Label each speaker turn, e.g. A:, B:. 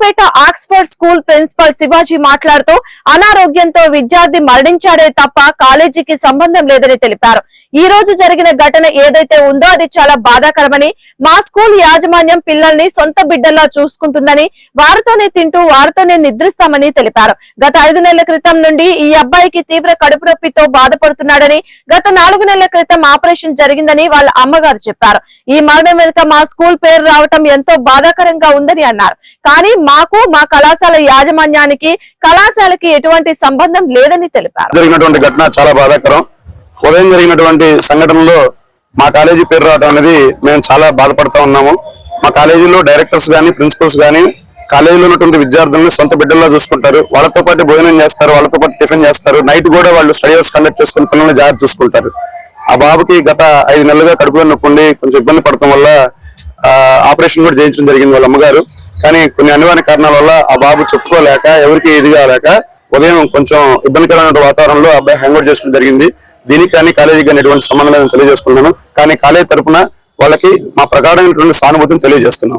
A: Sullurpeta Oxford school principal Shivaji మాట్లాడుతూ అనారోగ్యంతో విద్యార్థి మరణించాడే తప్ప కాలేజీకి సంబంధం లేదని తెలిపారు. ఈ రోజు జరిగిన ఘటన ఏదైతే ఉందో అది చాలా బాధాకరమని మా స్కూల్ యాజమాన్యం పిల్లల్ని సొంత బిడ్డల్లా చూసుకుంటుందని వారితోనే తింటూ వారితోనే నిద్రిస్తామని తెలిపారు. గత ఐదు నెలల క్రితం నుండి ఈ అబ్బాయికి తీవ్ర కడుపు నొప్పితో బాధపడుతున్నాడని గత నాలుగు నెలల క్రితం ఆపరేషన్ జరిగిందని వాళ్ళ అమ్మగారు చెప్పారు. ఈ మరణం వెనుక మా స్కూల్ పేరు రావటం ఎంతో బాధాకరంగా ఉందని అన్నారు. కానీ మాకు మా కళాశాల యాజమాన్యానికి కళాశాలకి ఎటువంటి సంబంధం లేదని తెలిపారు.
B: జరిగినటువంటి ఘటన చాలా బాధాకరం. ఉదయం జరిగినటువంటి సంఘటనలో మా కాలేజీ పేరు రావడం అనేది మేము చాలా బాధపడుతూ ఉన్నాము. మా కాలేజీలో డైరెక్టర్స్ కానీ ప్రిన్సిపల్స్ కానీ కాలేజీలో ఉన్నటువంటి విద్యార్థులను సొంత బిడ్డల్లో చూసుకుంటారు. వాళ్ళతో పాటు భోజనం చేస్తారు వాళ్ళతో పాటు టిఫిన్ చేస్తారు. నైట్ కూడా వాళ్ళు స్టడీ కండక్ట్ చేసుకుని పిల్లల్ని జాగ్రత్త చూసుకుంటారు. ఆ బాబుకి గత ఐదు నెలలుగా కడుపులో నొప్పి కొంచెం ఇబ్బంది పడటం వల్ల ఆ, ఆపరేషన్ కూడా చేయించడం జరిగింది వాళ్ళ అమ్మగారు. కానీ కొన్ని అనివార్య కారణాల వల్ల ఆ బాబు చెప్పుకోలేక ఎవరికి ఇది కాలేక ఉదయం కొంచెం ఇబ్బందికరమైన వాతావరణంలో అబ్బాయి హ్యాంగ్ చేసుకోవడం జరిగింది. దీనికి కానీ కాలేజీకి కానీ ఎటువంటి సంబంధం లేదని తెలియజేసుకున్నాను కానీ కాలేజీ తరపున వాళ్ళకి మా ప్రకారమైనటువంటి సానుభూతిని తెలియజేస్తున్నాం.